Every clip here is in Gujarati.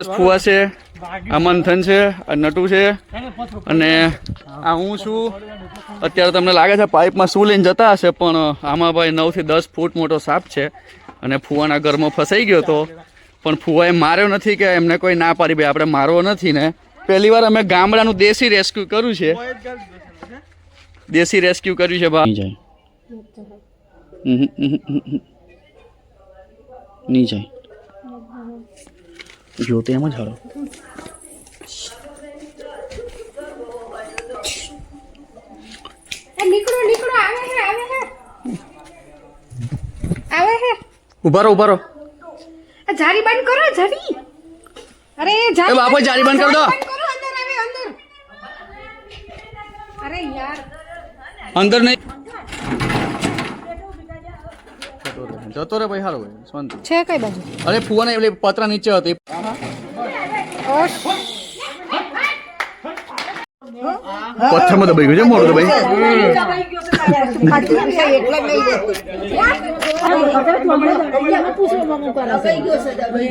ફુવા છે આ મંથન છે આ નટુ છે અને આ હું છું. અત્યારે તમને લાગે છે પાઇપમાં શું લઈને જતા હશે પણ આમાં ભાઈ નવથી દસ ફૂટ મોટો સાપ છે અને ફુવાના ઘરમાં ફસાઈ ગયો હતો પણ ફુવાએ માર્યો નથી કે એમને કોઈ ના પાડી ભાઈ આપણે મારવો નથી ને. પહેલી વાર અમે ગામડાનું દેશી રેસ્ક્યુ કર્યું છે. દેશી રેસ્ક્યુ કર્યું છે ભાઈ. જાય નહીં જાય જો તો એમ જ હારો નીકળો નીકળો આવે છે આવે છે આવે છે ઊભા રહો ઊભા રહો આ જારી બંધ કરો જારી. અરે એ જારી બાપુ જારી બંધ કર દો. અંદર આવે અંદર. અરે યાર. અંદર નહીં. જતો રે ભાઈ હારો ભાઈ શાંતિ. છે કઈ બાજુ? અરે ફુવાને એટલે પતરા નીચે હતી. પથ્થરમાં દબાઈ ગયું છે મોડું દબાઈ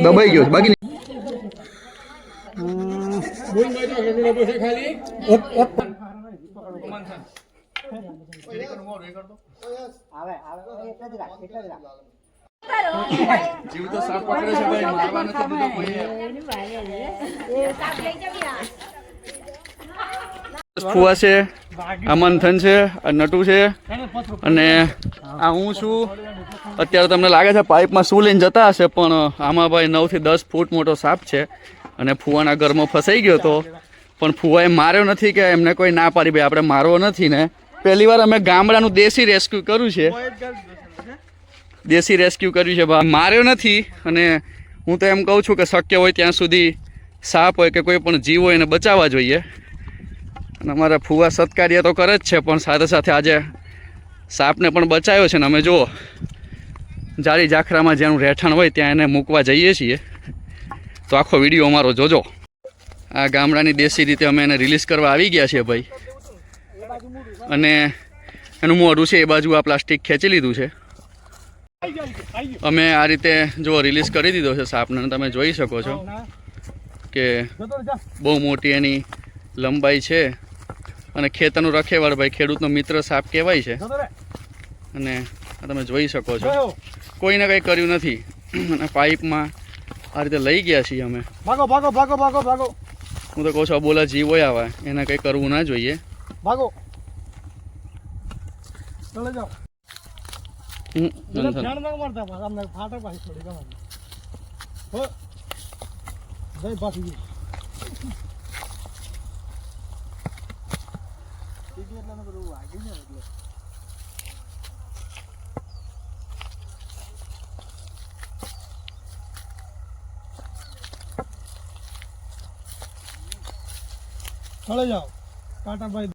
દબાઈ ગયો છે બાકી નહીં. જીવ તો સાપ પકડે છે ભાઈ મારવા નથી દીધો કોઈએ. ફુવા છે, આ મંથન છે, આ નટુ છે, અને આ હું છું. અત્યારે તમને લાગે છે પાઇપમાં શું લઈને જતા હશે, પણ આમાં ભાઈ નવથી દસ ફૂટ મોટો સાપ છે, અને ફુવાના ઘરમાં ફસાઈ ગયો હતો પણ ફુવાએ માર્યો નથી કે એમને કોઈ ના પાડી, ભાઈ, આપણે મારવો નથી ને. પહેલી વાર અમે ગામડાનું દેશી રેસ્ક્યુ કર્યું છે. દેશી રેસ્ક્યુ કર્યું છે, ભાઈ. માર્યો નથી અને હું તો એમ કહું છું કે શક્ય હોય ત્યાં સુધી સાપ હોય કે કોઈ પણ જીવ હોય એને બચાવવા જોઈએ. અને અમારા ફુવા સત્કાર્ય તો કરે જ છે, પણ સાથે સાથે આજે સાપને પણ બચાવ્યો છે ને અમે જુઓ. જાળી જાખરામાં જેનું રહેઠાણ હોય ત્યાં એને મૂકવા જઈએ છીએ. તો આખો વીડિયો અમારો જોજો. આ ગામડાની દેશી રીતે અમે એને રિલીઝ કરવા આવી ગયા છીએ, ભાઈ. અને એનું મોઢું છે એ બાજુ આ પ્લાસ્ટિક ખેંચી લીધું છે. અમે આ રીતે જો રિલીઝ કરી દીધો છે સાપને તમે જોઈ શકો છો કે બહુ મોટી એની લંબાઈ છે. અને ખેતરનું રખેવાળ ભાઈ, ખેડૂતનો મિત્ર સાપ કહેવાય છે. અને તમે જોઈ શકો છો. કોઈને કંઈ કર્યું નથી. અને પાઇપમાં આ રીતે લઈ ગયા છીએ અમે. હું તો કહું છું બોલા જીવ આવા, એને કંઈ કરવું ના જોઈએ. ભાગો. ચલે જાઓ એટલે જાઓ. ટાટા ભાઈ